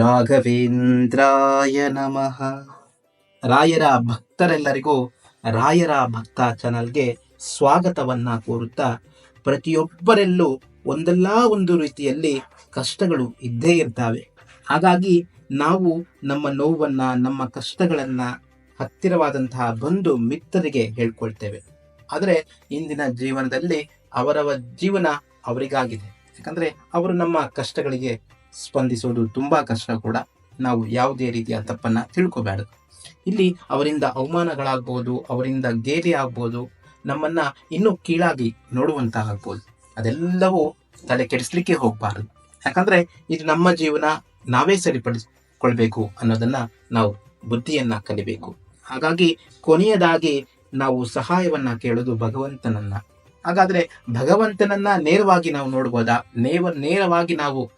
ರಾಘವೇಂದ್ರಾಯ ನಮಃ. ರಾಯರ ಭಕ್ತರೆಲ್ಲರಿಗೂ ರಾಯರ ಭಕ್ತ ಚಾನಲ್ಗೆ ಸ್ವಾಗತವನ್ನ ಕೋರುತ್ತಾ ಪ್ರತಿಯೊಬ್ಬರೆಲ್ಲೂ ಒಂದಲ್ಲ ಒಂದು ರೀತಿಯಲ್ಲಿ ಕಷ್ಟಗಳು ಇದ್ದೇ ಇರ್ತವೆ. ಹಾಗಾಗಿ ನಾವು ನಮ್ಮ ನೋವನ್ನು, ನಮ್ಮ ಕಷ್ಟಗಳನ್ನು ಹತ್ತಿರವಾದಂತಹ ಬಂಧು ಮಿತ್ರರಿಗೆ ಹೇಳ್ಕೊಳ್ತೇವೆ. ಆದರೆ ಇಂದಿನ ಜೀವನದಲ್ಲಿ ಅವರವ ಜೀವನ ಅವರಿಗಾಗಿದೆ. ಯಾಕಂದರೆ ಅವರು ನಮ್ಮ ಕಷ್ಟಗಳಿಗೆ ಸ್ಪಂದಿಸೋದು ತುಂಬ ಕಷ್ಟ ಕೂಡ. ನಾವು ಯಾವುದೇ ರೀತಿಯ ತಪ್ಪನ್ನ ತಿಳ್ಕೋಬಾರದು ಇಲ್ಲಿ ಅವರಿಂದ ಅವಮಾನಗಳಾಗ್ಬೋದು, ಅವರಿಂದ ಗೇಲಿ ಆಗ್ಬೋದು, ನಮ್ಮನ್ನ ಇನ್ನೂ ಕೀಳಾಗಿ ನೋಡುವಂತಾಗ್ಬೋದು ಅದೆಲ್ಲವೂ ತಲೆ ಕೆಡಿಸ್ಲಿಕ್ಕೆ ಹೋಗಬಾರದು. ಯಾಕಂದ್ರೆ ಇದು ನಮ್ಮ ಜೀವನ, ನಾವೇ ಸರಿಪಡಿಸ್ಕೊಳ್ಬೇಕು ಅನ್ನೋದನ್ನ ನಾವು ಬುದ್ಧಿಯನ್ನ ಕಲಿಬೇಕು. ಹಾಗಾಗಿ ಕೊನೆಯದಾಗಿ ನಾವು ಸಹಾಯವನ್ನ ಕೇಳೋದು ಭಗವಂತನನ್ನ. ಹಾಗಾದ್ರೆ ಭಗವಂತನನ್ನ ನೇರವಾಗಿ ನಾವು ನೋಡ್ಬೋದಾ? ನೇವ, ನೇರವಾಗಿ ನಾವು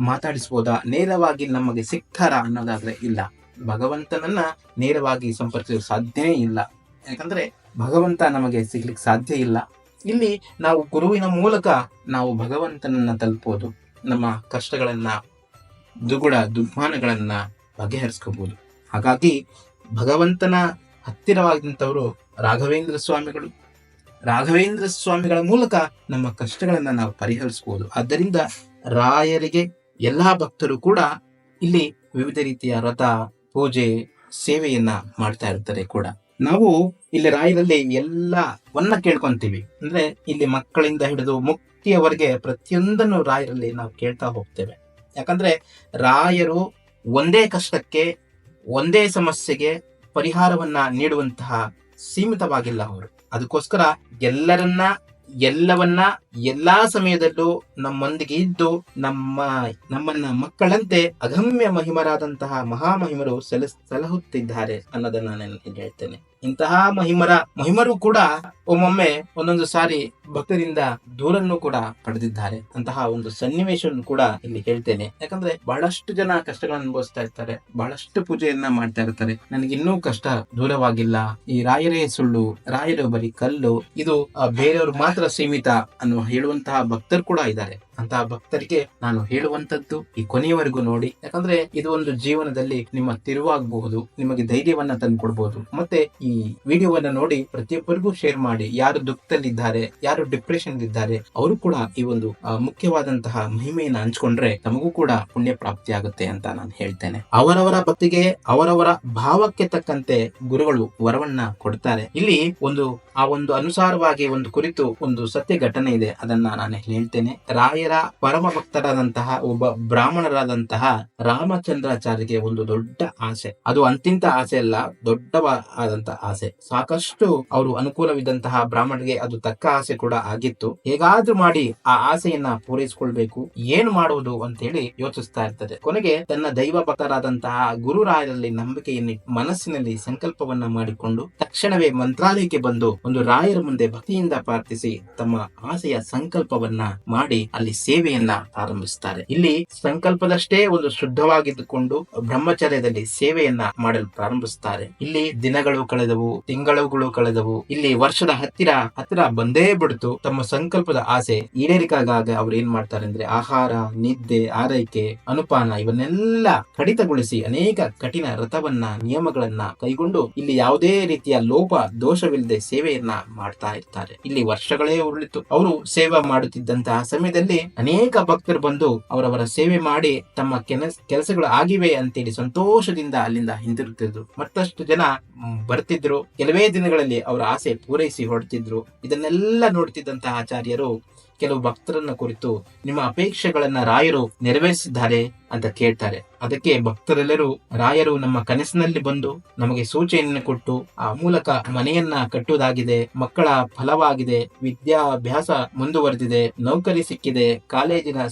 ಮಾತಾಡಿಸ್ಬೋದಾ? ನೇರವಾಗಿ ನಮಗೆ ಸಿಗ್ತಾರ ಅನ್ನೋದಾದ್ರೆ ಇಲ್ಲ. ಭಗವಂತನನ್ನ ನೇರವಾಗಿ ಸಂಪರ್ಕಿಸಲು ಸಾಧ್ಯನೇ ಇಲ್ಲ. ಯಾಕಂದ್ರೆ ಭಗವಂತ ನಮಗೆ ಸಿಗ್ಲಿಕ್ಕೆ ಸಾಧ್ಯ ಇಲ್ಲ. ಇಲ್ಲಿ ನಾವು ಗುರುವಿನ ಮೂಲಕ ನಾವು ಭಗವಂತನನ್ನ ತಲುಪೋದು ನಮ್ಮ ಕಷ್ಟಗಳನ್ನ, ದುಗುಡ ದುಗ್ಮಾನಗಳನ್ನ ಬಗೆಹರಿಸ್ಕೋಬಹುದು ಹಾಗಾಗಿ ಭಗವಂತನ ಹತ್ತಿರವಾದಂಥವರು ರಾಘವೇಂದ್ರ ಸ್ವಾಮಿಗಳು. ರಾಘವೇಂದ್ರ ಸ್ವಾಮಿಗಳ ಮೂಲಕ ನಮ್ಮ ಕಷ್ಟಗಳನ್ನ ನಾವು ಪರಿಹರಿಸಬಹುದು ಆದ್ದರಿಂದ ರಾಯರಿಗೆ ಎಲ್ಲಾ ಭಕ್ತರು ಕೂಡ ಇಲ್ಲಿ ವಿವಿಧ ರೀತಿಯ ವ್ರತ ಪೂಜೆ, ಸೇವೆಯನ್ನ ಮಾಡ್ತಾ ಇರ್ತಾರೆ ಕೂಡ. ನಾವು ಇಲ್ಲಿ ರಾಯರಲ್ಲಿ ಎಲ್ಲವನ್ನ ಕೇಳ್ಕೊಂತೀವಿ. ಅಂದ್ರೆ ಇಲ್ಲಿ ಮಕ್ಕಳಿಂದ ಹಿಡಿದು ಮುಕ್ತಿಯವರೆಗೆ ಪ್ರತಿಯೊಂದನ್ನು ರಾಯರಲ್ಲಿ ನಾವು ಕೇಳ್ತಾ ಹೋಗ್ತೇವೆ. ಯಾಕಂದ್ರೆ ರಾಯರು ಒಂದೇ ಕಷ್ಟಕ್ಕೆ, ಒಂದೇ ಸಮಸ್ಯೆಗೆ ಪರಿಹಾರವನ್ನ ನೀಡುವಂತಹ ಸೀಮಿತವಾಗಿಲ್ಲ ಅವರು. ಅದಕ್ಕೋಸ್ಕರ ಎಲ್ಲರನ್ನ, ಎಲ್ಲವನ್ನ ಎಲ್ಲಾ ಸಮಯದಲ್ಲೂ ನಮ್ಮೊಂದಿಗೆ ಇದ್ದು ನಮ್ಮ, ನಮ್ಮನ್ನ ಮಕ್ಕಳಂತೆ ಅಗಮ್ಯ ಮಹಿಮರಾದಂತಹ ಮಹಾಮಹಿಮರು ಸಲ, ಸಲಹುತ್ತಿದ್ದಾರೆ ಅನ್ನೋದನ್ನ ನಾನು ಇಲ್ಲಿ ಹೇಳ್ತೇನೆ. ಇಂತಹ ಮಹಿಮರ, ಮಹಿಮರು ಕೂಡ ಒಮ್ಮೊಮ್ಮೆ ಒಂದೊಂದು ಸಾರಿ ಭಕ್ತರಿಂದ ದೂರನ್ನು ಕೂಡ ಪಡೆದಿದ್ದಾರೆ. ಅಂತಹ ಒಂದು ಸನ್ನಿವೇಶವನ್ನು ಕೂಡ ಇಲ್ಲಿ ಹೇಳ್ತೇನೆ. ಯಾಕಂದ್ರೆ ಬಹಳಷ್ಟು ಜನ ಕಷ್ಟಗಳನ್ನು ಅನುಭವಿಸ್ತಾ ಇರ್ತಾರೆ, ಬಹಳಷ್ಟು ಪೂಜೆಯನ್ನ ಮಾಡ್ತಾ ಇರ್ತಾರೆ. ನನಗೆ ಇನ್ನೂ ಕಷ್ಟ ದೂರವಾಗಿಲ್ಲ. ಈ ರಾಯರೇ ಸುಳ್ಳು, ರಾಯರು ಬರೀ ಕಲ್ಲು, ಇದು ಬೇರೆಯವರು ಮಾತ್ರ ಸೀಮಿತ ಅನ್ನುವ ಹೇಳುವಂತಹ ಭಕ್ತರು ಕೂಡ ಇದ್ದಾರೆ. ಅಂತಹ ಭಕ್ತರಿಗೆ ನಾನು ಹೇಳುವಂತದ್ದು ಈ ಕೊನೆಯವರೆಗೂ ನೋಡಿ. ಯಾಕಂದ್ರೆ ಇದು ಒಂದು ಜೀವನದಲ್ಲಿ ನಿಮ್ಮ ತಿರುವಾಗಬಹುದು, ನಿಮಗೆ ಧೈರ್ಯವನ್ನ ತಂದು ಕೊಡಬಹುದು ಮತ್ತೆ ಈ ವಿಡಿಯೋವನ್ನ ನೋಡಿ ಪ್ರತಿಯೊಬ್ಬರಿಗೂ ಶೇರ್ ಮಾಡಿ. ಯಾರು ದುಃಖದಲ್ಲಿದ್ದಾರೆ, ಯಾರು ಡಿಪ್ರೆಷನ್ ಇದ್ದಾರೆ ಅವರು ಕೂಡ ಈ ಒಂದು ಮುಖ್ಯವಾದಂತಹ ಮಹಿಮೆಯನ್ನ ಹಂಚ್ಕೊಂಡ್ರೆ ನಮಗೂ ಕೂಡ ಪುಣ್ಯ ಪ್ರಾಪ್ತಿ ಆಗುತ್ತೆ ಅಂತ ನಾನು ಹೇಳ್ತೇನೆ. ಅವರವರ ಭಕ್ತಿಗೆ ಅವರವರ ಭಾವಕ್ಕೆ ತಕ್ಕಂತೆ ಗುರುಗಳು ವರವನ್ನ ಕೊಡ್ತಾರೆ. ಇಲ್ಲಿ ಒಂದು, ಆ ಒಂದು ಅನುಸಾರವಾಗಿ ಒಂದು ಕುರಿತು ಒಂದು ಸತ್ಯ ಘಟನೆ ಇದೆ. ಅದನ್ನ ನಾನು ಹೇಳ್ತೇನೆ. ರಾಯರ ಪರಮ ಭಕ್ತರಾದಂತಹ ಒಬ್ಬ ಬ್ರಾಹ್ಮಣರಾದಂತಹ ರಾಮಚಂದ್ರಾಚಾರ್ಯಗೆ ಒಂದು ದೊಡ್ಡ ಆಸೆ. ಅದು ಅಂತಿಂತ ಆಸೆ ಅಲ್ಲ ದೊಡ್ಡ ಆದಂತ ಆಸೆ. ಸಾಕಷ್ಟು ಅವರು ಅನುಕೂಲವಿದ್ದಂತಹ ಬ್ರಾಹ್ಮಣರಿಗೆ ಅದು ತಕ್ಕ ಆಸೆ ಕೂಡ ಆಗಿತ್ತು. ಹೇಗಾದ್ರೂ ಮಾಡಿ ಆ ಆಸೆಯನ್ನ ಪೂರೈಸಿಕೊಳ್ಬೇಕು, ಏನು ಮಾಡುವುದು ಅಂತ ಹೇಳಿ ಯೋಚಿಸ್ತಾ ಇರ್ತದೆ. ಕೊನೆಗೆ ತನ್ನ ದೈವ ಭಕ್ತರಾದಂತಹ ಗುರುರಾಯರಲ್ಲಿ ನಂಬಿಕೆಯನ್ನು, ಮನಸ್ಸಿನಲ್ಲಿ ಸಂಕಲ್ಪವನ್ನ ಮಾಡಿಕೊಂಡು ತಕ್ಷಣವೇ ಮಂತ್ರಾಲಯಕ್ಕೆ ಬಂದು ಒಂದು ರಾಯರ ಮುಂದೆ ಭಕ್ತಿಯಿಂದ ಪ್ರಾರ್ಥಿಸಿ ತಮ್ಮ ಆಸೆಯ ಸಂಕಲ್ಪವನ್ನ ಮಾಡಿ ಅಲ್ಲಿ ಸೇವೆಯನ್ನ ಪ್ರಾರಂಭಿಸುತ್ತಾರೆ. ಇಲ್ಲಿ ಸಂಕಲ್ಪದಷ್ಟೇ ಒಂದು ಶುದ್ಧವಾಗಿದ್ದುಕೊಂಡು ಬ್ರಹ್ಮಚರ್ಯದಲ್ಲಿ ಸೇವೆಯನ್ನ ಮಾಡಲು ಪ್ರಾರಂಭಿಸುತ್ತಾರೆ. ಇಲ್ಲಿ ದಿನಗಳು ಕಳೆದವು, ತಿಂಗಳುಗಳು ಕಳೆದವು, ಇಲ್ಲಿ ವರ್ಷದ ಹತ್ತಿರ ಹತ್ತಿರ ಬಂದೇ ಬಿಡ್ತು. ತಮ್ಮ ಸಂಕಲ್ಪದ ಆಸೆ ಈಡೇರಿಕಾಗ ಅವ್ರು ಏನ್ ಮಾಡ್ತಾರೆ ಅಂದ್ರೆ ಆಹಾರ, ನಿದ್ದೆ, ಆರೈಕೆ, ಅನುಪಾನ ಇವನ್ನೆಲ್ಲ ಕಡಿತಗೊಳಿಸಿ ಅನೇಕ ಕಠಿಣ ರಥವನ್ನ, ನಿಯಮಗಳನ್ನ ಕೈಗೊಂಡು ಇಲ್ಲಿ ಯಾವುದೇ ರೀತಿಯ ಲೋಪ, ದೋಷವಿಲ್ಲದೆ ಸೇವೆಯನ್ನ ಮಾಡ್ತಾ ಇರ್ತಾರೆ. ಇಲ್ಲಿ ವರ್ಷಗಳೇ ಉರುಳಿತು. ಅವರು ಸೇವೆ ಮಾಡುತ್ತಿದ್ದಂತಹ ಸಮಯದಲ್ಲಿ ಅನೇಕ ಭಕ್ತರು ಬಂದು ಅವರವರ ಸೇವೆ ಮಾಡಿ ತಮ್ಮ ಕೆಲಸ ಕೆಲಸಗಳು ಆಗಿವೆ ಅಂತೇಳಿ ಸಂತೋಷದಿಂದ ಅಲ್ಲಿಂದ ಹಿಂದಿರುತ್ತಿದ್ರು ಮತ್ತಷ್ಟು ಜನ ಬರ್ತಿದ್ರು. ಕೆಲವೇ ದಿನಗಳಲ್ಲಿ ಅವರ ಆಸೆ ಪೂರೈಸಿ ಹೊರಡ್ತಿದ್ರು. ಇದನ್ನೆಲ್ಲ ನೋಡ್ತಿದ್ದಂತಹ ಆಚಾರ್ಯರು ಕೆಲವು ಭಕ್ತರನ್ನ ಕುರಿತು ನಿಮ್ಮ ಅಪೇಕ್ಷೆಗಳನ್ನ ರಾಯರು ನೆರವೇರಿಸಿದ್ದಾರೆ. ಅಂತ ಕೇಳ್ತಾರೆ. ಅದಕ್ಕೆ ಭಕ್ತರೆಲ್ಲರೂ ರಾಯರು ನಮ್ಮ ಕನಸಿನಲ್ಲಿ ಬಂದು ನಮಗೆ ಸೂಚನೆಯನ್ನು ಕೊಟ್ಟು ಆ ಮೂಲಕ ಮನೆಯನ್ನ ಕಟ್ಟುವುದಾಗಿದೆ, ಮಕ್ಕಳ ಫಲವಾಗಿದೆ, ವಿದ್ಯಾಭ್ಯಾಸ ಮುಂದುವರೆದಿದೆ, ನೌಕರಿ ಸಿಕ್ಕಿದೆ, ಕಾಲೇಜಿನ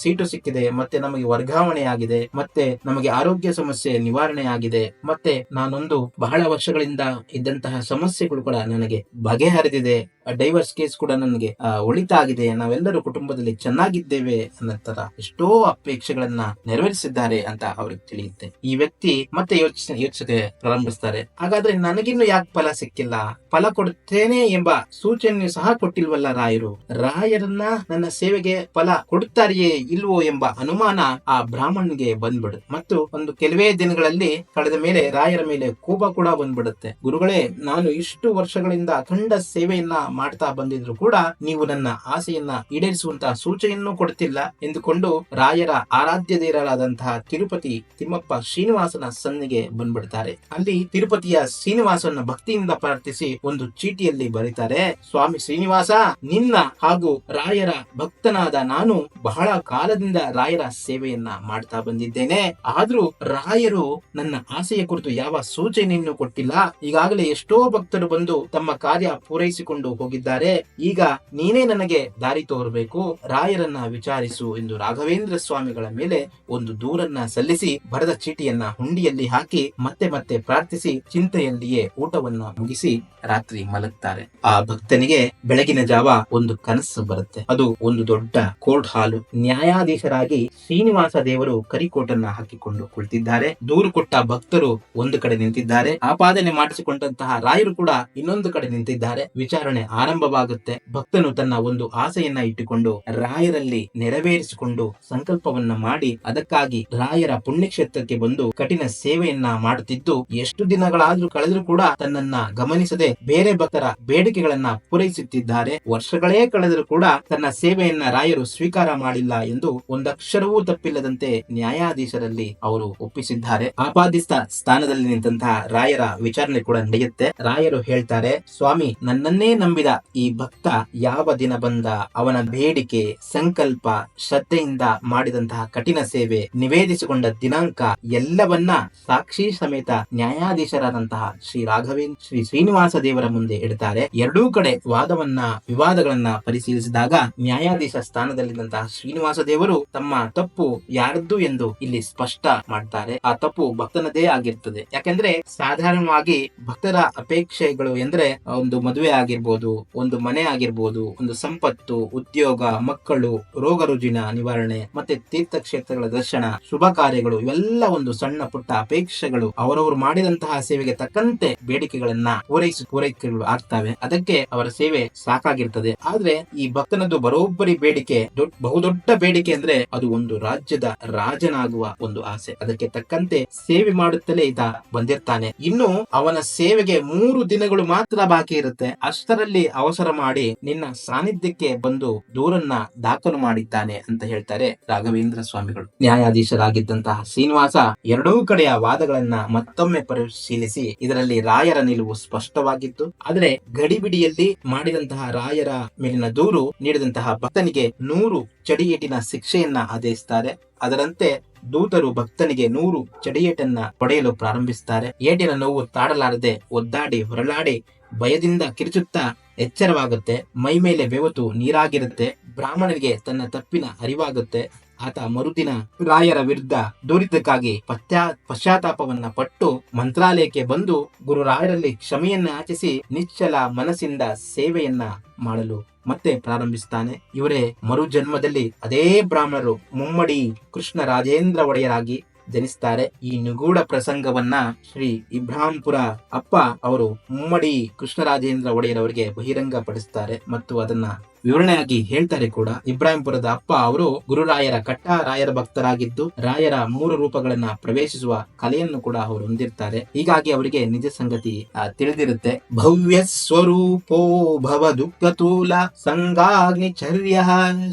ಸೀಟು ಸಿಕ್ಕಿದೆ, ಮತ್ತೆ ನಮಗೆ ವರ್ಗಾವಣೆ ಆಗಿದೆ ಮತ್ತೆ ನಮಗೆ ಆರೋಗ್ಯ ಸಮಸ್ಯೆ ನಿವಾರಣೆ ಆಗಿದೆ ಮತ್ತೆ ನಾನೊಂದು ಬಹಳ ವರ್ಷಗಳಿಂದ ಇದ್ದಂತಹ ಸಮಸ್ಯೆಗಳು ಕೂಡ ನನಗೆ ಬಗೆಹರಿದಿದೆ ಡೈವರ್ಸ್ ಕೇಸ್ ಕೂಡ ನನಗೆ ಒಳಿತಾಗಿದೆ, ನಾವೆಲ್ಲರೂ ಕುಟುಂಬದಲ್ಲಿ ಚೆನ್ನಾಗಿದ್ದೇವೆ ಅನ್ನೋ ತರ ಎಷ್ಟೋ ಅಪೇಕ್ಷೆಗಳನ್ನ ನೆರವೇರಿಸಿದ್ದಾರೆ ಅಂತ ಅವ್ರಿಗೆ ತಿಳಿಯುತ್ತೆ. ಈ ವ್ಯಕ್ತಿ ಮತ್ತೆ ಯೋಚನೆ ಯೋಚಿಸದೆ ಪ್ರಾರಂಭಿಸ್ತಾರೆ. ಹಾಗಾದ್ರೆ ನನಗಿನ್ನು ಯಾಕೆ ಫಲ ಸಿಕ್ಕಿಲ್ಲ? ಫಲ ಕೊಡುತ್ತೇನೆ ಎಂಬ ಸೂಚನೆಯು ಸಹ ಕೊಟ್ಟಿಲ್ವಲ್ಲ ರಾಯರು? ರಾಯರನ್ನ ನನ್ನ ಸೇವೆಗೆ ಫಲ ಕೊಡುತ್ತಾರೆಯೇ ಇಲ್ವೋ ಎಂಬ ಅನುಮಾನ ಆ ಬ್ರಾಹ್ಮಣನಿಗೆ ಬಂದ್ಬಿಡು ಮತ್ತು ಒಂದು ಕೆಲವೇ ದಿನಗಳಲ್ಲಿ ಕಳೆದ ಮೇಲೆ ರಾಯರ ಮೇಲೆ ಕೋಪ ಕೂಡ ಬಂದ್ಬಿಡುತ್ತೆ. ಗುರುಗಳೇ, ನಾನು ಇಷ್ಟು ವರ್ಷಗಳಿಂದ ಅಖಂಡ ಸೇವೆಯನ್ನ ಮಾಡ್ತಾ ಬಂದಿದ್ರು ಕೂಡ ನೀವು ನನ್ನ ಆಸೆಯನ್ನ ಈಡೇರಿಸುವಂತಹ ಸೂಚನೆಯನ್ನು ಕೊಡ್ತಿಲ್ಲ ಎಂದುಕೊಂಡು ರಾಯರ ಆರಾಧ್ಯ ದೇವರಾದಂತಹ ತಿರುಪತಿ ತಿಮ್ಮಪ್ಪ ಶ್ರೀನಿವಾಸನ ಸನ್ನಿಗೆ ಬಂದ್ಬಿಡ್ತಾರೆ. ಅಲ್ಲಿ ತಿರುಪತಿಯ ಶ್ರೀನಿವಾಸನ ಭಕ್ತಿಯಿಂದ ಪ್ರಾರ್ಥಿಸಿ ಒಂದು ಚೀಟಿಯಲ್ಲಿ ಬರೀತಾರೆ, ಸ್ವಾಮಿ ಶ್ರೀನಿವಾಸ, ನಿನ್ನ ಹಾಗೂ ರಾಯರ ಭಕ್ತನಾದ ನಾನು ಬಹಳ ಕಾಲದಿಂದ ರಾಯರ ಸೇವೆಯನ್ನ ಮಾಡ್ತಾ ಬಂದಿದ್ದೇನೆ. ಆದ್ರೂ ರಾಯರು ನನ್ನ ಆಸೆಯ ಕುರಿತು ಯಾವ ಸೂಚನೆಯನ್ನು ಕೊಟ್ಟಿಲ್ಲ. ಈಗಾಗಲೇ ಎಷ್ಟೋ ಭಕ್ತರು ಬಂದು ತಮ್ಮ ಕಾರ್ಯ ಪೂರೈಸಿಕೊಂಡು ಹೋಗಿದ್ದಾರೆ. ಈಗ ನೀನೇ ನನಗೆ ದಾರಿ ತೋರಬೇಕು. ರಾಯರನ್ನ ವಿಚಾರಿಸು ಎಂದು ರಾಘವೇಂದ್ರ ಸ್ವಾಮಿಗಳ ಮೇಲೆ ಒಂದು ದೂರನ್ನ ಸಲ್ಲಿಸಿ ಬರೆದ ಚೀಟಿಯನ್ನ ಹುಂಡಿಯಲ್ಲಿ ಹಾಕಿ ಮತ್ತೆ ಮತ್ತೆ ಪ್ರಾರ್ಥಿಸಿ ಚಿಂತೆಯಲ್ಲಿಯೇ ಊಟವನ್ನ ಮುಗಿಸಿ ರಾತ್ರಿ ಮಲಗ್ತಾರೆ. ಆ ಭಕ್ತನಿಗೆ ಬೆಳಗಿನ ಜಾವ ಒಂದು ಕನಸು ಬರುತ್ತೆ. ಅದು ಒಂದು ದೊಡ್ಡ ಕೋರ್ಟ್ ಹಾಲು. ನ್ಯಾಯಾಧೀಶರಾಗಿ ಶ್ರೀನಿವಾಸ ದೇವರು ಕರಿಕೋಟನ್ನ ಹಾಕಿಕೊಂಡು ಕುಳಿತಿದ್ದಾರೆ. ದೂರು ಕೊಟ್ಟ ಭಕ್ತರು ಒಂದು ಕಡೆ ನಿಂತಿದ್ದಾರೆ. ಆಪಾದನೆ ಮಾಡಿಸಿಕೊಂಡಂತಹ ರಾಯರು ಕೂಡ ಇನ್ನೊಂದು ಕಡೆ ನಿಂತಿದ್ದಾರೆ. ವಿಚಾರಣೆ ಆರಂಭವಾಗುತ್ತೆ. ಭಕ್ತನು ತನ್ನ ಒಂದು ಆಸೆಯನ್ನ ಇಟ್ಟುಕೊಂಡು ರಾಯರಲ್ಲಿ ನೆರವೇರಿಸಿಕೊಂಡು ಸಂಕಲ್ಪವನ್ನ ಮಾಡಿ ಅದಕ್ಕಾಗಿ ರಾಯರ ಪುಣ್ಯಕ್ಷೇತ್ರಕ್ಕೆ ಬಂದು ಕಠಿಣ ಸೇವೆಯನ್ನ ಮಾಡುತ್ತಿದ್ದು, ಎಷ್ಟು ದಿನಗಳಾದ್ರೂ ಕಳೆದ್ರೂ ಕೂಡ ತನ್ನನ್ನ ಗಮನಿಸದೆ ಬೇರೆ ಭಕ್ತರ ಬೇಡಿಕೆಗಳನ್ನ ಪೂರೈಸುತ್ತಿದ್ದಾರೆ. ವರ್ಷಗಳೇ ಕಳೆದರೂ ಕೂಡ ತನ್ನ ಸೇವೆಯನ್ನ ರಾಯರು ಸ್ವೀಕಾರ ಮಾಡಿಲ್ಲ ಎಂದು ಒಂದಕ್ಷರವೂ ತಪ್ಪಿಲ್ಲದಂತೆ ನ್ಯಾಯಾಧೀಶರಲ್ಲಿ ಅವರು ಒಪ್ಪಿಸಿದ್ದಾರೆ. ಆಪಾದಿತ ಸ್ಥಾನದಲ್ಲಿ ನಿಂತಹ ರಾಯರ ವಿಚಾರಣೆ ಕೂಡ ನಡೆಯುತ್ತೆ. ರಾಯರು ಹೇಳ್ತಾರೆ, ಸ್ವಾಮಿ, ನನ್ನನ್ನೇ ನಂಬಿದ ಈ ಭಕ್ತ ಯಾವ ದಿನ ಬಂದ ಅವನ ಬೇಡಿಕೆ, ಸಂಕಲ್ಪ, ಶ್ರದ್ಧೆಯಿಂದ ಮಾಡಿದಂತಹ ಕಠಿಣ ಸೇವೆ ನಿವೇದಿಸಿಕೊಂಡ ದಿನಾಂಕ ಎಲ್ಲವನ್ನ ಸಾಕ್ಷಿ ಸಮೇತ ನ್ಯಾಯಾಧೀಶರಾದಂತಹ ಶ್ರೀ ರಾಘವೇಂದ್ರ, ಶ್ರೀ ಶ್ರೀನಿವಾಸ ದೇವರ ಮುಂದೆ ಇಡುತ್ತಾರೆ ಎರಡೂ ಕಡೆ ವಾದವನ್ನ, ವಿವಾದಗಳನ್ನ ಪರಿಶೀಲಿಸಿದಾಗ ನ್ಯಾಯಾಧೀಶ ಸ್ಥಾನದಲ್ಲಿದ್ದಂತಹ ಶ್ರೀನಿವಾಸ ದೇವರು ತಮ್ಮ ತಪ್ಪು ಯಾರದ್ದು ಎಂದು ಇಲ್ಲಿ ಸ್ಪಷ್ಟ ಮಾಡ್ತಾರೆ. ಆ ತಪ್ಪು ಭಕ್ತನದೇ ಆಗಿರ್ತದೆ. ಯಾಕೆಂದ್ರೆ ಸಾಧಾರಣವಾಗಿ ಭಕ್ತರ ಅಪೇಕ್ಷೆಗಳು ಎಂದ್ರೆ ಒಂದು ಮದುವೆ ಆಗಿರ್ಬೋದು, ಒಂದು ಮನೆ ಆಗಿರ್ಬೋದು, ಒಂದು ಸಂಪತ್ತು, ಉದ್ಯೋಗ, ಮಕ್ಕಳು, ರೋಗ ರುಜಿನ ನಿವಾರಣೆ, ಮತ್ತೆ ತೀರ್ಥಕ್ಷೇತ್ರಗಳ ದರ್ಶನ, ಶುಭ ಕಾರ್ಯಗಳು, ಇವೆಲ್ಲ ಒಂದು ಸಣ್ಣ ಪುಟ್ಟ ಅಪೇಕ್ಷೆಗಳು. ಅವರವರು ಮಾಡಿದಂತಹ ಸೇವೆಗೆ ತಕ್ಕಂತೆ ಬೇಡಿಕೆಗಳನ್ನ ಪೂರೈಸಿ, ಪೂರೈಕೆಗಳು ಆಗ್ತವೆ. ಅದಕ್ಕೆ ಅವರ ಸೇವೆ ಸಾಕಾಗಿರ್ತದೆ. ಆದ್ರೆ ಈ ಭಕ್ತನದ್ದು ಬರೋಬ್ಬರಿ ಬೇಡಿಕೆ ದೊಡ್ಡ ಬಹುದೊಡ್ಡ ಬೇಡಿಕೆ ಅಂದ್ರೆ ಅದು ಒಂದು ರಾಜ್ಯದ ರಾಜನಾಗುವ ಒಂದು ಆಸೆ. ಅದಕ್ಕೆ ತಕ್ಕಂತೆ ಸೇವೆ ಮಾಡುತ್ತಲೇ ಈತ ಬಂದಿರ್ತಾನೆ. ಇನ್ನು ಅವನ ಸೇವೆಗೆ ಮೂರು ದಿನಗಳು ಮಾತ್ರ ಬಾಕಿ ಇರುತ್ತೆ. ಅಷ್ಟರಲ್ಲಿ ಅವಸರ ಮಾಡಿ ನಿನ್ನ ಸಾನ್ನಿಧ್ಯಕ್ಕೆ ಬಂದು ದೂರನ್ನ ದಾಖಲು ಮಾಡಿದ್ದಾನೆ ಅಂತ ಹೇಳ್ತಾರೆ ರಾಘವೇಂದ್ರ ಸ್ವಾಮಿಗಳು. ನ್ಯಾಯಾಧೀಶರಾಗಿದ್ದಂತಹ ಶ್ರೀನಿವಾಸ ಎರಡೂ ಕಡೆಯ ವಾದಗಳನ್ನ ಮತ್ತೊಮ್ಮೆ ಪರಿಶೀಲಿಸಿ ಇದರಲ್ಲಿ ರಾಯರ ನಿಲುವು ಸ್ಪಷ್ಟವಾಗಿತ್ತು. ಆದರೆ ಗಡಿಬಿಡಿಯಲ್ಲಿ ಮಾಡಿದಂತಹ ರಾಯರ ಮೇಲಿನ ದೂರು ನೀಡಿದಂತಹ ಭಕ್ತನಿಗೆ ನೂರು ಚಡಿಯೇಟಿನ ಶಿಕ್ಷೆಯನ್ನ ಆದೇಶಿಸುತ್ತಾರೆ ಅದರಂತೆ ದೂತರು ಭಕ್ತನಿಗೆ ನೂರು ಚಡಿಯೇಟನ್ನ ಪಡೆಯಲು ಪ್ರಾರಂಭಿಸುತ್ತಾರೆ ಏಟಿನ ನೋವು ತಾಡಲಾರದೆ ಒದ್ದಾಡಿ ಹೊರಳಾಡಿ ಭಯದಿಂದ ಕಿರುಚುತ್ತಾ ಎಚ್ಚರವಾಗುತ್ತೆ. ಮೈ ಮೇಲೆ ಬೆವತು ನೀರಾಗಿರುತ್ತೆ. ಬ್ರಾಹ್ಮಣರಿಗೆ ತನ್ನ ತಪ್ಪಿನ ಅರಿವಾಗುತ್ತೆ. ಆತ ಮರುದಿನ ರಾಯರ ವಿರುದ್ಧ ದೂರಿದ್ದಕ್ಕಾಗಿ ಪಶ್ಚಾ ಪಶ್ಚಾತ್ತಾಪವನ್ನ ಪಟ್ಟು ಮಂತ್ರಾಲಯಕ್ಕೆ ಬಂದು ಗುರು ರಾಯರಲ್ಲಿ ಕ್ಷಮೆಯನ್ನ ಆಚಿಸಿ ನಿಶ್ಚಲ ಮನಸ್ಸಿಂದ ಸೇವೆಯನ್ನ ಮಾಡಲು ಮತ್ತೆ ಪ್ರಾರಂಭಿಸುತ್ತಾನೆ. ಇವರೇ ಮರು ಜನ್ಮದಲ್ಲಿ ಅದೇ ಬ್ರಾಹ್ಮಣರು ಮುಮ್ಮಡಿ ಕೃಷ್ಣ ರಾಜೇಂದ್ರ ಒಡೆಯರಾಗಿ ಜನಿಸ್ತಾರೆ. ಈ ನಿಗೂಢ ಪ್ರಸಂಗವನ್ನ ಶ್ರೀ ಇಬ್ರಾಂಪುರ ಅಪ್ಪ ಅವರು ಮುಮ್ಮಡಿ ಕೃಷ್ಣರಾಜೇಂದ್ರ ಒಡೆಯರವರಿಗೆ ಬಹಿರಂಗ ಪಡಿಸ್ತಾರೆ ಮತ್ತು ಅದನ್ನ ವಿವರಣೆಯಾಗಿ ಹೇಳ್ತಾರೆ ಕೂಡ ಇಬ್ರಾಹಿಂಪುರದ ಅಪ್ಪ ಅವರು ಗುರುರಾಯರ ಕಟ್ಟ ರಾಯರ ಭಕ್ತರಾಗಿದ್ದು ರಾಯರ ಮೂರು ರೂಪಗಳನ್ನ ಪ್ರವೇಶಿಸುವ ಕಲೆಯನ್ನು ಕೂಡ ಅವರು ಹೊಂದಿರ್ತಾರೆ. ಹೀಗಾಗಿ ಅವರಿಗೆ ನಿಜ ಸಂಗತಿ ತಿಳಿದಿರುತ್ತೆ. ಭವ್ಯ ಸ್ವರೂಪೋ ಭವ ದುಃಖತೂಲ ಸಂಗಾಗ್ನಿಚರ್ಯ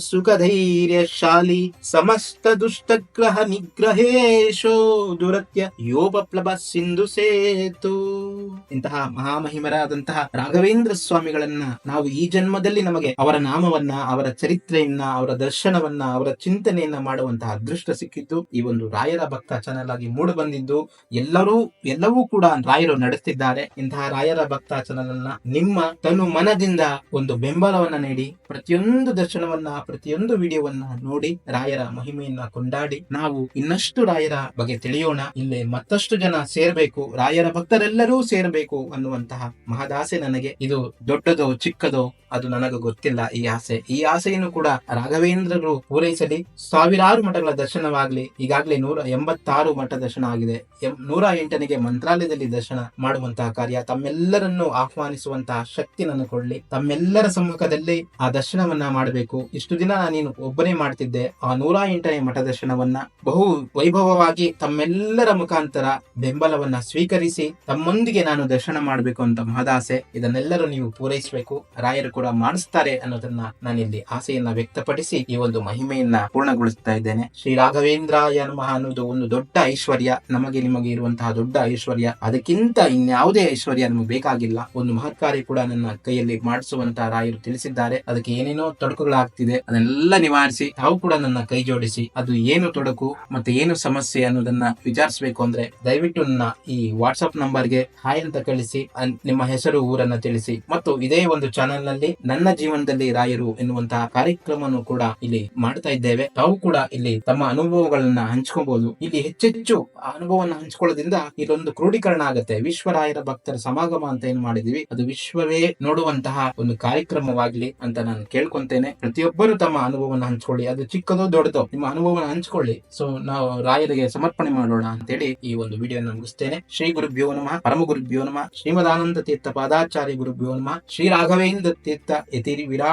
ಸುಖಧೈರ್ಯಶಾಲಿ ಸಮಸ್ತ ದುಷ್ಟಗ್ರಹ ನಿಗ್ರಹೇಶೋ ದುರತ್ಯ ಯೋಪಪ್ಲವ ಸಿಂಧು ಸೇತು. ಇಂತಹ ಮಹಾಮಹಿಮರಾದಂತಹ ರಾಘವೇಂದ್ರ ಸ್ವಾಮಿಗಳನ್ನ ನಾವು ಈ ಜನ್ಮದಲ್ಲಿ ನಮಗೆ ಅವರ ನಾಮವನ್ನ, ಅವರ ಚರಿತ್ರೆಯನ್ನ, ಅವರ ದರ್ಶನವನ್ನ, ಅವರ ಚಿಂತನೆಯನ್ನ ಮಾಡುವಂತಹ ಅದೃಷ್ಟ ಸಿಕ್ಕಿದ್ದು ಈ ಒಂದು ರಾಯರ ಭಕ್ತ ಚಾನಲ್ ಆಗಿ ಮೂಡಿ ಬಂದಿದ್ದು. ಎಲ್ಲರೂ, ಎಲ್ಲವೂ ಕೂಡ ರಾಯರು ನಡೆಸ್ತಿದ್ದಾರೆ. ಇಂತಹ ರಾಯರ ಭಕ್ತ ಚಾನಲ್ ಅನ್ನ ನಿಮ್ಮ ತನು ಮನದಿಂದ ಒಂದು ಬೆಂಬಲವನ್ನ ನೀಡಿ, ಪ್ರತಿಯೊಂದು ದರ್ಶನವನ್ನ, ಪ್ರತಿಯೊಂದು ವಿಡಿಯೋವನ್ನ ನೋಡಿ ರಾಯರ ಮಹಿಮೆಯನ್ನ ಕೊಂಡಾಡಿ, ನಾವು ಇನ್ನಷ್ಟು ರಾಯರ ಬಗ್ಗೆ ತಿಳಿಯೋಣ. ಇಲ್ಲಿ ಮತ್ತಷ್ಟು ಜನ ಸೇರ್ಬೇಕು, ರಾಯರ ಭಕ್ತರೆಲ್ಲರೂ ಸೇರಬೇಕು ಅನ್ನುವಂತಹ ಮಹದಾಸೆ ನನಗೆ. ಇದು ದೊಡ್ಡದೋ, ಚಿಕ್ಕದೋ, ಅದು ನನಗೆ ಗೊತ್ತಿಲ್ಲ. ಈ ಆಸೆ. ಈ ಆಸೆಯನ್ನು ಕೂಡ ರಾಘವೇಂದ್ರರು ಪೂರೈಸಲಿ. ಸಾವಿರಾರು ಮಠಗಳ ದರ್ಶನವಾಗಲಿ, ಈಗಾಗಲೇ ನೂರ ಎಂಬತ್ತಾರು ಮಠ ದರ್ಶನ ಆಗಿದೆ. ನೂರ ಎಂಟನಿಗೆ ಮಂತ್ರಾಲಯದಲ್ಲಿ ದರ್ಶನ ಮಾಡುವಂತಹ ಕಾರ್ಯ, ತಮ್ಮೆಲ್ಲರನ್ನು ಆಹ್ವಾನಿಸುವಂತಹ ಶಕ್ತಿ ನನ್ನ ಕೊಡ್ಲಿ. ತಮ್ಮೆಲ್ಲರ ಸಮ್ಮುಖದಲ್ಲಿ ಆ ದರ್ಶನವನ್ನ ಮಾಡಬೇಕು. ಇಷ್ಟು ದಿನ ನೀನು ಒಬ್ಬನೇ ಮಾಡ್ತಿದ್ದೆ. ಆ ನೂರ ಎಂಟನೇ ಮಠ ದರ್ಶನವನ್ನ ಬಹು ವೈಭವವಾಗಿ ತಮ್ಮೆಲ್ಲರ ಮುಖಾಂತರ ಬೆಂಬಲವನ್ನ ಸ್ವೀಕರಿಸಿ, ತಮ್ಮೊಂದಿಗೆ ನಾನು ದರ್ಶನ ಮಾಡಬೇಕು ಅಂತ ಮಹದಾಸೆ. ಇದನ್ನೆಲ್ಲರೂ ನೀವು ಪೂರೈಸಬೇಕು. ರಾಯರು ಕೂಡ ಮಾಡಿಸ್ತಾರೆ ಅನ್ನೋದನ್ನ ನಾನಿಲ್ಲಿ ಆಸೆಯನ್ನ ವ್ಯಕ್ತಪಡಿಸಿ ಈ ಒಂದು ಮಹಿಮೆಯನ್ನ ಪೂರ್ಣಗೊಳಿಸ್ತಾ ಇದ್ದೇನೆ. ಶ್ರೀ ರಾಘವೇಂದ್ರಾಯ ನಮಃ ಅನ್ನೋದು ಒಂದು ದೊಡ್ಡ ಐಶ್ವರ್ಯ. ನಮಗೆ ನಿಮಗೆ ಇರುವಂತಹ ದೊಡ್ಡ ಐಶ್ವರ್ಯ. ಅದಕ್ಕಿಂತ ಇನ್ಯಾವುದೇ ಐಶ್ವರ್ಯ ನಮಗೆ ಬೇಕಾಗಿಲ್ಲ. ಒಂದು ಮಹತ್ ಕೂಡ ನನ್ನ ಕೈಯಲ್ಲಿ ಮಾಡಿಸುವಂತಹ ರಾಯರು ತಿಳಿಸಿದ್ದಾರೆ. ಅದಕ್ಕೆ ಏನೇನೋ ತೊಡಕುಗಳಾಗ್ತಿದೆ. ಅದನ್ನೆಲ್ಲ ನಿವಾರಿಸಿ, ತಾವು ಕೂಡ ನನ್ನ ಕೈ ಜೋಡಿಸಿ, ಅದು ಏನು ತೊಡಕು ಮತ್ತೆ ಏನು ಸಮಸ್ಯೆ ಅನ್ನೋದನ್ನ ವಿಚಾರಿಸಬೇಕು ಅಂದ್ರೆ ದಯವಿಟ್ಟು ನನ್ನ ಈ ವಾಟ್ಸ್ಆಪ್ ನಂಬರ್ಗೆ ಹಾಯ್ ಅಂತ ಕಳಿಸಿ ನಿಮ್ಮ ಹೆಸರು, ಊರನ್ನ ತಿಳಿಸಿ. ಮತ್ತು ಇದೇ ಒಂದು ಚಾನೆಲ್ನಲ್ಲಿ ನನ್ನ ಜೀವನದಲ್ಲಿ ರಾಯರು ಎನ್ನುವಂತಹ ಕಾರ್ಯಕ್ರಮವನ್ನು ಕೂಡ ಇಲ್ಲಿ ಮಾಡ್ತಾ ಇದ್ದೇವೆ. ತಾವು ಕೂಡ ಇಲ್ಲಿ ತಮ್ಮ ಅನುಭವಗಳನ್ನ ಹಂಚ್ಕೋಬಹುದು ಇಲ್ಲಿ ಹೆಚ್ಚೆಚ್ಚು ಅನುಭವವನ್ನು ಹಂಚ್ಕೊಳ್ಳೋದ್ರಿಂದ ಇದೊಂದು ಕ್ರೋಢೀಕರಣ ಆಗುತ್ತೆ. ವಿಶ್ವರಾಯರ ಭಕ್ತರ ಸಮಾಗಮ ಅಂತ ಏನ್ ಮಾಡಿದೀವಿ? ಅದು ವಿಶ್ವವೇ ನೋಡುವಂತಹ ಒಂದು ಕಾರ್ಯಕ್ರಮವಾಗ್ಲಿ ಅಂತ ನಾನು ಕೇಳ್ಕೊಂತೇನೆ. ಪ್ರತಿಯೊಬ್ಬರು ತಮ್ಮ ಅನುಭವವನ್ನು ಹಂಚ್ಕೊಳ್ಳಿ. ಅದು ಚಿಕ್ಕದೋ ದೊಡ್ಡದೋ ನಿಮ್ಮ ಅನುಭವವನ್ನು ಹಂಚ್ಕೊಳ್ಳಿ. ಸೊ ನಾವು ರಾಯರಿಗೆ ಸಮರ್ಪಣೆ ಮಾಡೋಣ ಅಂತೇಳಿ ಈ ಒಂದು ವಿಡಿಯೋ ಮುಗಿಸ್ತೇನೆ. ಶ್ರೀ ಗುರುಭ್ಯೋ ನಮಃ. ಪರಮ ಗುರುಭ್ಯೋ ನಮಃ. ಶ್ರೀಮದಾನಂದ ತೀರ್ಥ ಪಾದಾಚಾರ್ಯ ಗುರುಭ್ಯೋ ನಮಃ. ಶ್ರೀ ರಾಘವೇಂದ್ರ ತೀರ್ಥ ಯತಿರಿ ವಿರಾಟ್